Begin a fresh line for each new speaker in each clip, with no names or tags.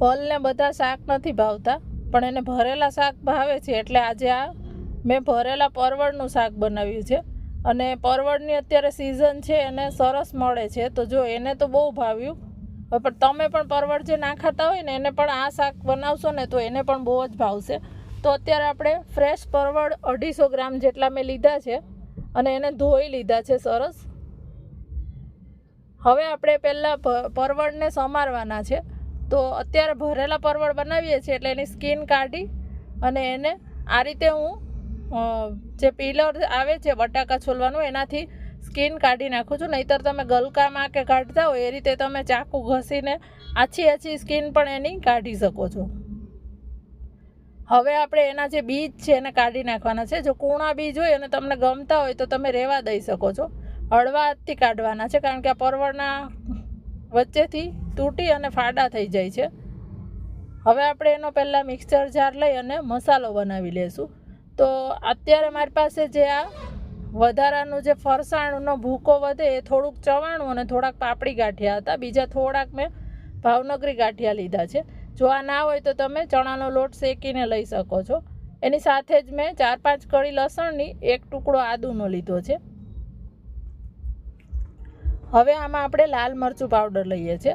પલને બધા શાક નથી ભાવતા, પણ એને ભરેલા શાક ભાવે છે એટલે આજે આ મેં ભરેલા પરવળનું શાક બનાવ્યું છે. અને પરવળની અત્યારે સિઝન છે અને સરસ મળે છે. તો જો એને તો બહુ ભાવ્યું. હવે પણ તમે પણ પરવળ જે ના ખાતા હોય ને, એને પણ આ શાક બનાવશો ને, તો એને પણ બહુ જ ભાવશે. તો અત્યારે આપણે ફ્રેશ પરવળ અઢીસો ગ્રામ જેટલા મેં લીધા છે અને એને ધોઈ લીધા છે સરસ. હવે આપણે પહેલાં પરવળને સમારવાના છે. તો અત્યારે ભરેલા પરવળ બનાવીએ છીએ એટલે એની સ્કીન કાઢી અને એને આ રીતે હું જે પીલર આવે છે બટાકા છોલવાનું, એનાથી સ્કિન કાઢી નાખું છું. નહીંતર તમે ગલકામાં કે કાઢતા હોય, એ રીતે તમે ચાકુ ઘસીને આછી આછી સ્કીન પણ એની કાઢી શકો છો. હવે આપણે એના જે બીજ છે એને કાઢી નાખવાના છે. જો કૂણા બીજ હોય અને તમને ગમતા હોય તો તમે રહેવા દઈ શકો છો. હળવાથી કાઢવાના છે, કારણ કે આ પરવળના વચ્ચેથી તૂટી અને ફાડા થઈ જાય છે. હવે આપણે એનો પહેલાં મિક્સર જાર લઈ અને મસાલો બનાવી લેશું. તો અત્યારે મારી પાસે જે આ વધારાનું જે ફરસાણનો ભૂકો વધે એ થોડુંક ચવાણું અને થોડાક પાપડી ગાંઠિયા હતા. બીજા થોડાક મેં ભાવનગરી ગાંઠિયા લીધા છે. જો આ ના હોય તો તમે ચણાનો લોટ શેકીને લઈ શકો છો. એની સાથે જ મેં ચાર પાંચ કળી લસણની એક ટુકડો આદુનો લીધો છે. હવે આમાં આપણે લાલ મરચું પાવડર લઈએ છીએ.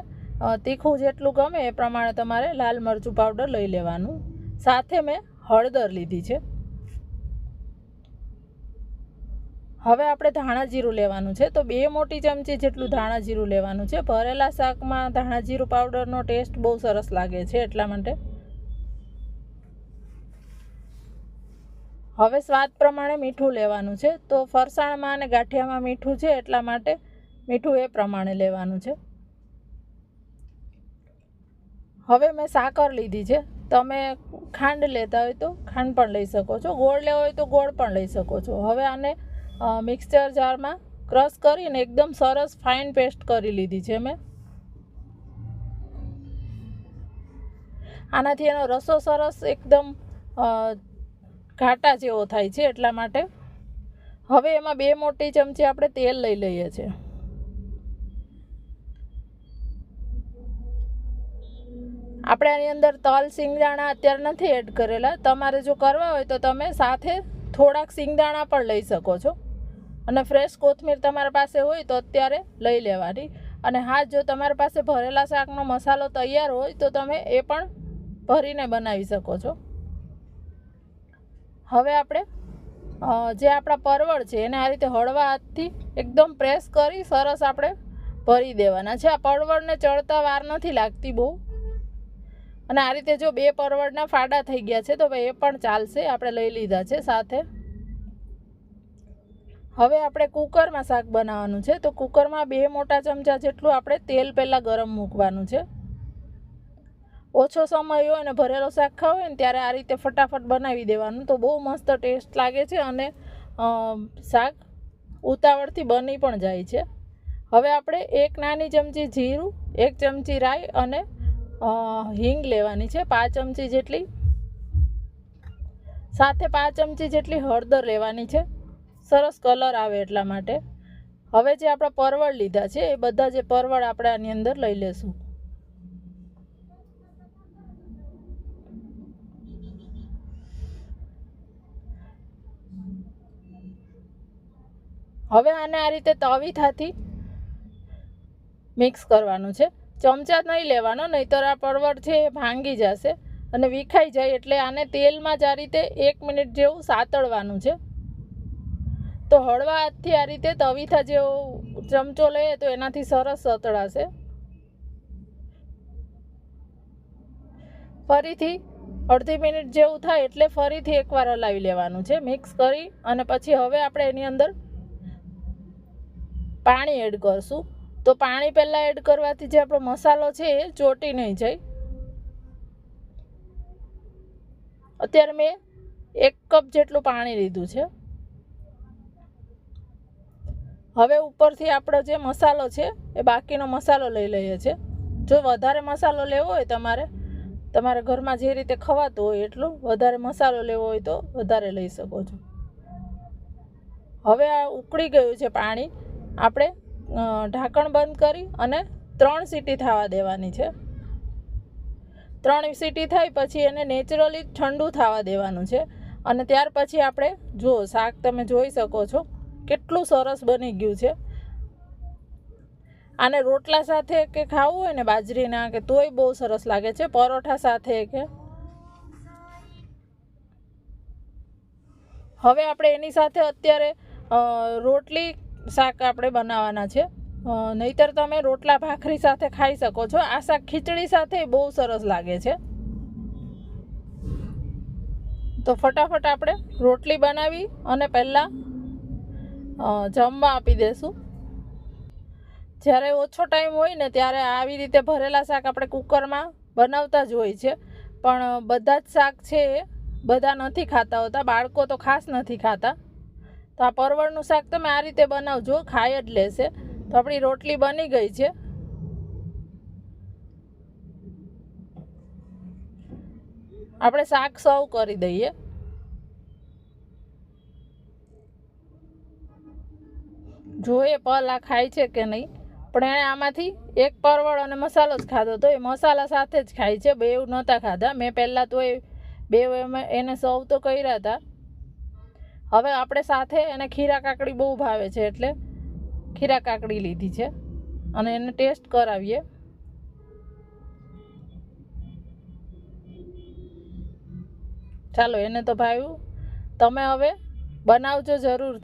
તીખું જેટલું ગમે એ પ્રમાણે તમારે લાલ મરચું પાવડર લઈ લેવાનું. સાથે મેં હળદર લીધી છે. હવે આપણે ધાણા જીરું લેવાનું છે. તો બે મોટી ચમચી જેટલું ધાણા જીરું લેવાનું છે. ભરેલા શાકમાં ધાણા જીરું પાવડરનો ટેસ્ટ બહુ સરસ લાગે છે એટલા માટે. હવે સ્વાદ પ્રમાણે મીઠું લેવાનું છે. તો ફરસાણમાં અને ગાંઠિયામાં મીઠું છે એટલા માટે મીઠું એ પ્રમાણે લેવાનું છે. હવે મેં સાકર લીધી છે. તમે ખાંડ લેતા હોય તો ખાંડ પણ લઈ શકો છો. ગોળ લેવો હોય તો ગોળ પણ લઈ શકો છો. હવે આને મિક્સચર જારમાં ક્રશ કરીને એકદમ સરસ ફાઇન પેસ્ટ કરી લીધી છે મેં. આનાથી એનો રસો સરસ એકદમ ઘાટા જેવો થાય છે એટલા માટે. હવે એમાં બે મોટી ચમચી આપણે તેલ લઈ લઈએ છીએ. આપણે આની અંદર તલ, સિંગદાણા અત્યારે નથી એડ કરેલા. તમારે જો કરવા હોય તો તમે સાથે થોડાક સિંગદાણા પણ લઈ શકો છો. અને ફ્રેશ કોથમીર તમારા પાસે હોય તો અત્યારે લઈ લેવાની. અને હા, જો તમારા પાસે ભરેલા શાકનો મસાલો તૈયાર હોય તો તમે એ પણ ભરીને બનાવી શકો છો. હવે આપણે જે આપણા પરવળ છે એને આ રીતે હળવા હાથથી એકદમ પ્રેસ કરી સરસ આપણે ભરી દેવાના. છે આ પરવળને ચડતા વાર નથી લાગતી બહુ. અને આ રીતે જો બે પરવળના ફાડા થઈ ગયા છે, તો ભાઈ એ પણ ચાલશે. આપણે લઈ લીધા છે સાથે. હવે આપણે કુકરમાં શાક બનાવવાનું છે. તો કુકરમાં બે મોટા ચમચા જેટલું આપણે તેલ પહેલાં ગરમ મૂકવાનું છે. ઓછો સમય હોય અને ભરેલો શાક ખાવ હોય ને ત્યારે આ રીતે ફટાફટ બનાવી દેવાનું. તો બહુ મસ્ત ટેસ્ટ લાગે છે અને શાક ઉતાવળથી બની પણ જાય છે. હવે આપણે એક નાની ચમચી જીરું, એક ચમચી રાઈ અને હિંગ લેવાની છે, પાંચ ચમચી જેટલી. સાથે પાંચ ચમચી જેટલી હળદર લેવાની છે. સરસ કલર આવે એટલા માટે. હવે જે આપણા પરવળ લીધા છે, એ બધા જે પરવળ આપણે આની અંદર લઈ લેશું. હવે આને આ રીતે તવીથાથી મિક્સ કરવાનું છે. ચમચા નહીં લેવાનો, નહીંતર આ પરવળ છે એ ભાંગી જશે અને વિખાઈ જાય એટલે આને તેલમાં જ આ રીતે એક મિનિટ જેવું સાતળવાનું છે. તો હળવા હાથથી આ રીતે તવીથા જેવો ચમચો લઈએ તો એનાથી સરસ સતળાશે. ફરીથી અડધી મિનિટ જેવું થાય એટલે ફરીથી એકવાર હલાવી લેવાનું છે, મિક્સ કરી અને પછી હવે આપણે એની અંદર પાણી એડ કરશું. તો પાણી પહેલાં એડ કરવાથી જે આપણો મસાલો છે એ ચોટી નહીં જાય. અત્યારે મેં એક કપ જેટલું પાણી લીધું છે. હવે ઉપરથી આપણો જે મસાલો છે એ બાકીનો મસાલો લઈ લઈએ છીએ જો વધારે મસાલો લેવો હોય તમારે, તમારા ઘરમાં જે રીતે ખવાતું હોય એટલું વધારે મસાલો લેવો હોય તો વધારે લઈ શકો છો. હવે આ ઉકળી ગયું છે પાણી. આપણે ઢાંકણ બંધ કરી અને ત્રણ સીટી થવા દેવાની છે. ત્રણ સીટી થાય પછી એને નેચરલી ઠંડુ થવા દેવાનું છે. અને ત્યાર પછી આપણે જો શાક તમે જોઈ શકો છો, કેટલું સરસ બની ગયું છે. આને રોટલા સાથે કે ખાવું હોય ને બાજરીના કે તોય બહુ સરસ લાગે છે, પરોઠા સાથે કે. હવે આપણે એની સાથે અત્યારે રોટલી શાક આપણે બનાવવાના છે. નહીતર તમે રોટલા ભાખરી સાથે ખાઈ શકો છો. આ શાક ખીચડી સાથે બહુ સરસ લાગે છે. તો ફટાફટ આપણે રોટલી બનાવી અને પહેલાં જમવા આપી દઈશું જ્યારે ઓછો ટાઈમ હોય ને ત્યારે આવી રીતે ભરેલા શાક આપણે કુકરમાં બનાવતા જ હોય છે. પણ બધા જ શાક છે બધા નથી ખાતા હોતા. બાળકો તો ખાસ નથી ખાતા. તો આ પરવળનું શાક તમે આ રીતે બનાવજો ખાઈ જ લેશે. તો આપણી રોટલી બની ગઈ છે. આપણે શાક સર્વ કરી દઈએ. જોઈએ પલ આ ખાય છે કે નહીં. પણ એણે આમાંથી એક પરવળ અને મસાલો જ ખાધો તો એ મસાલા સાથે જ ખાય છે. બે નહોતા ખાધા. મેં પહેલાં તો એ બે એને સર્વ તો કર્યા હતા. હવે આપણે સાથે એને ખીરા કાકડી બહુ ભાવે છે એટલે ખીરા કાકડી લીધી છે. અને એને ટેસ્ટ કરાવીએ. ચાલો, એને તો ભાવ્યું. તમે હવે બનાવજો જરૂર